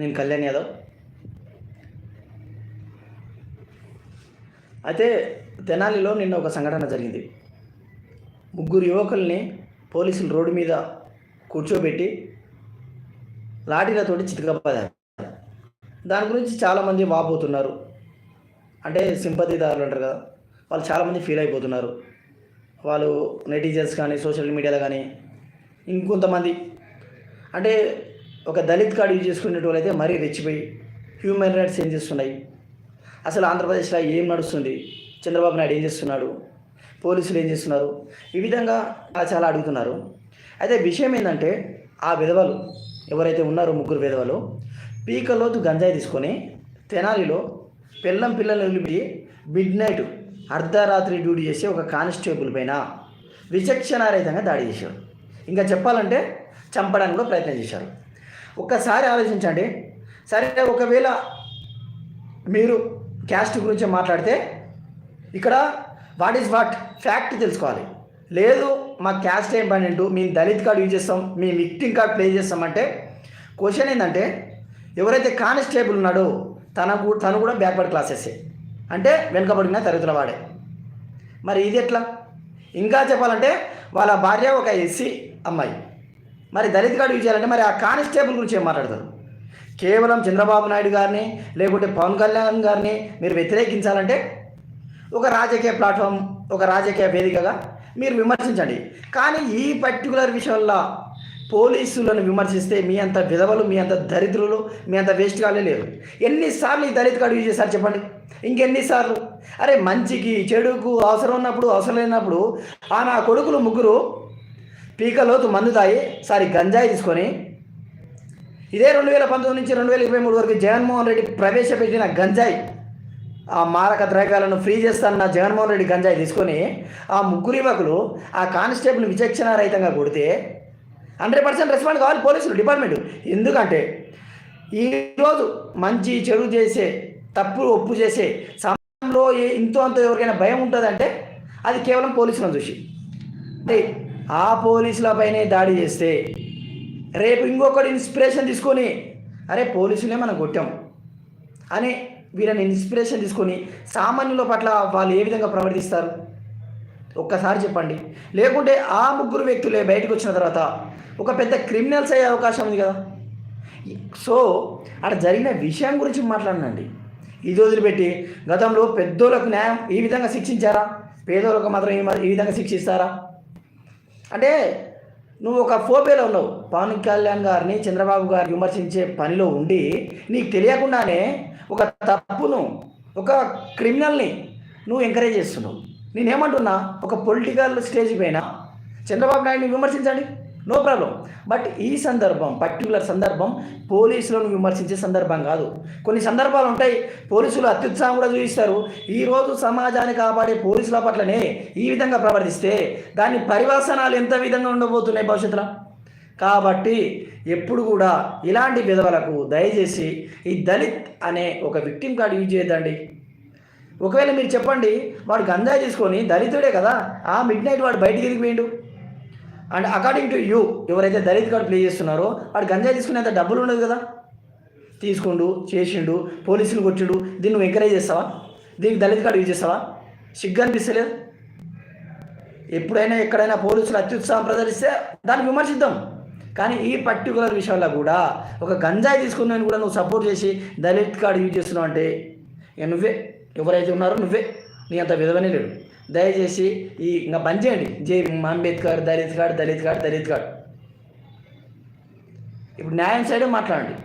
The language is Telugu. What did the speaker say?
నేను కళ్యాణ్ యాదవ్. అయితే తెనాలిలో నిన్న ఒక సంఘటన జరిగింది. ముగ్గురు యువకుల్ని పోలీసులు రోడ్డు మీద కూర్చోబెట్టి లాఠీలతోటి చితకపోయారు దాని గురించి చాలామంది వాపోతున్నారు. అంటే సింపతిదారులు అంటారు కదా వాళ్ళు చాలామంది ఫీల్ అయిపోతున్నారు. వాళ్ళు నెటిజన్స్ కానీ సోషల్ మీడియాలో కానీ ఇంకొంతమంది. అంటే ఒక దళిత్ కార్డు యూజ్ చేసుకునే అయితే మరీ రెచ్చిపోయి హ్యూమన్ రైట్స్ ఏం చేస్తున్నాయి? అసలు ఆంధ్రప్రదేశ్లో ఏం నడుస్తుంది? చంద్రబాబు నాయుడు ఏం చేస్తున్నాడు? పోలీసులు ఏం చేస్తున్నారు? ఈ విధంగా చాలా చాలా అడుగుతున్నారు. అయితే విషయం ఏంటంటే ఆ విధవలు ఎవరైతే ఉన్నారో ముగ్గురు విధవలు పీకలోతు గంజాయి తీసుకొని తెనాలిలో పిల్లం పిల్లలు నిలిపి మిడ్ నైట్ అర్ధరాత్రి డ్యూటీ చేసి ఒక కానిస్టేబుల్ పైన విచక్షణారహితంగా దాడి చేశారు. ఇంకా చెప్పాలంటే చంపడానికి కూడా ప్రయత్నం చేశారు. ఒక్కసారి ఆలోచించండి. సరే ఒకవేళ మీరు క్యాస్ట్ గురించి మాట్లాడితే ఇక్కడ వాట్ ఈజ్ వాట్ ఫ్యాక్ట్ తెలుసుకోవాలి. లేదు మా క్యాస్ట్ ఏం పన్నెండు మేము దళిత్ కార్డు యూజ్ చేస్తాం మేము విక్టింగ్ కార్డ్ ప్లే చేస్తామంటే క్వశ్చన్ ఏంటంటే ఎవరైతే కానిస్టేబుల్ ఉన్నాడో తనకు తను కూడా బ్యాక్వర్డ్ క్లాసెసే అంటే వెనుకబడిన తరగతుల వాడే. మరి ఇది ఎట్లా? ఇంకా చెప్పాలంటే వాళ్ళ భార్య ఒక ఎస్సీ అమ్మాయి. మరి దళిత్ కార్డు యూజ్ చేయాలంటే మరి ఆ కానిస్టేబుల్ గురించి ఏం మాట్లాడతారు? కేవలం చంద్రబాబు నాయుడు గారిని లేకుంటే పవన్ కళ్యాణ్ గారిని మీరు వ్యతిరేకించాలంటే ఒక రాజకీయ ప్లాట్ఫామ్ ఒక రాజకీయ వేదికగా మీరు విమర్శించండి. కానీ ఈ పర్టికులర్ విషయంలో పోలీసులను విమర్శిస్తే మీ అంత విధవలు మీ అంత దరిద్రులు మీ అంత వేస్ట్ కాలే లేరు. ఎన్నిసార్లు ఈ దళిత్ కార్డు యూజ్ చేశారు చెప్పండి? ఇంకెన్నిసార్లు? అరే మంచికి చెడుకు అవసరం ఉన్నప్పుడు అవసరం లేనప్పుడు ఆ నా కొడుకులు ముగ్గురు పీకలోతు మందు తాగి సారీ గంజాయి తీసుకొని ఇదే రెండు వేల పంతొమ్మిది నుంచి రెండు వేల ఇరవై మూడు వరకు జగన్మోహన్ రెడ్డి ప్రవేశపెట్టిన గంజాయి. ఆ మారక ద్రవ్యాలను ఫ్రీ చేస్తానన్న జగన్మోహన్ రెడ్డి గంజాయి తీసుకొని ఆ ముగ్గురు యువకులు ఆ కానిస్టేబుల్ విచక్షణారహితంగా కొడితే హండ్రెడ్ పర్సెంట్ రెస్పాండ్ కావాలి పోలీసులు డిపార్ట్మెంట్. ఎందుకంటే ఈరోజు మంచి చెడు చేసే తప్పు ఒప్పు చేసే సమయంలో ఏ- ఇంతో అంత ఎవరికైనా భయం ఉంటుందంటే అది కేవలం పోలీసులను చూసి. అంటే ఆ పోలీసులపైనే దాడి చేస్తే రేపు ఇంకొకటి ఇన్స్పిరేషన్ తీసుకొని అరే పోలీసులే మనం కొట్టాం అని వీళ్ళని ఇన్స్పిరేషన్ తీసుకొని సామాన్యుల పట్ల వాళ్ళు ఏ విధంగా ప్రవర్తిస్తారు? ఒక్కసారి చెప్పండి. లేకుంటే ఆ ముగ్గురు వ్యక్తులే బయటకు వచ్చిన తర్వాత ఒక పెద్ద క్రిమినల్స్ అయ్యే అవకాశం ఉంది కదా? సో అక్కడ జరిగిన విషయం గురించి మాట్లాడనండి ఇది వదిలిపెట్టి గతంలో పెద్దోళ్ళకు న్యాయం ఈ విధంగా శిక్షించారా? పేదోళ్ళకు మాత్రం ఈ ఈ విధంగా శిక్షిస్తారా? అంటే నువ్వు ఒక ఫోబేలో ఉన్నావు. పవన్ కళ్యాణ్ గారిని చంద్రబాబు గారిని విమర్శించే పనిలో ఉండి నీకు తెలియకుండానే ఒక తప్పును ఒక క్రిమినల్ని నువ్వు ఎంకరేజ్ చేస్తున్నావు. నేనేమంటున్నా ఒక పొలిటికల్ స్టేజ్ పైన చంద్రబాబు నాయుడిని విమర్శించండి. నో ప్రాబ్లం బట్ ఈ సందర్భం పర్టికులర్ సందర్భం పోలీసులను విమర్శించే సందర్భం కాదు. కొన్ని సందర్భాలు ఉంటాయి పోలీసులు అత్యుత్సాహం కూడా చూపిస్తారు. ఈరోజు సమాజాన్ని కాపాడే పోలీసుల పట్లనే ఈ విధంగా ప్రవర్తిస్తే దాని పరివాసనాలు ఎంత విధంగా ఉండబోతున్నాయి భవిష్యత్తులో? కాబట్టి ఎప్పుడు కూడా ఇలాంటి విధవలకు దయచేసి ఈ దళిత్ అనే ఒక విక్టిమ్ కార్డు యూజ్ చేయొద్దండి. ఒకవేళ మీరు చెప్పండి వాడు గంజాయి తీసుకొని దళితుడే కదా ఆ మిడ్ నైట్ వాడు బయటికి తిరిగిపోయిండు. అండ్ అకార్డింగ్ టు యూ ఎవరైతే దళిత్ కార్డు ప్లే చేస్తున్నారో వాడు గంజాయి తీసుకునేంత డబ్బులు ఉండదు కదా? తీసుకుండు చేసిండు పోలీసులు కొట్టిండు దీన్ని నువ్వు ఎంకరేజ్ చేస్తావా? దీనికి దళిత్ కార్డు యూజ్ చేస్తావా? సిగ్గు అనిపిస్తలేదు? ఎప్పుడైనా ఎక్కడైనా పోలీసులు అత్యుత్సాహం ప్రదర్శిస్తే దాన్ని విమర్శిద్దాం. కానీ ఈ పర్టికులర్ విషయంలో కూడా ఒక గంజాయి తీసుకున్నాను కూడా నువ్వు సపోర్ట్ చేసి దళిత్ కార్డు యూజ్ చేస్తున్నావు అంటే ఇక నువ్వే? ఎవరైతే ఉన్నారో నువ్వే. నీ అంత విధవనే లేడు. దయచేసి ఈ ఇంకా బంద్ చేయండి. Jai Ambedkar Dalit card Dalit card Dalit card ఇప్పుడు న్యాయం సైడే మాట్లాడండి.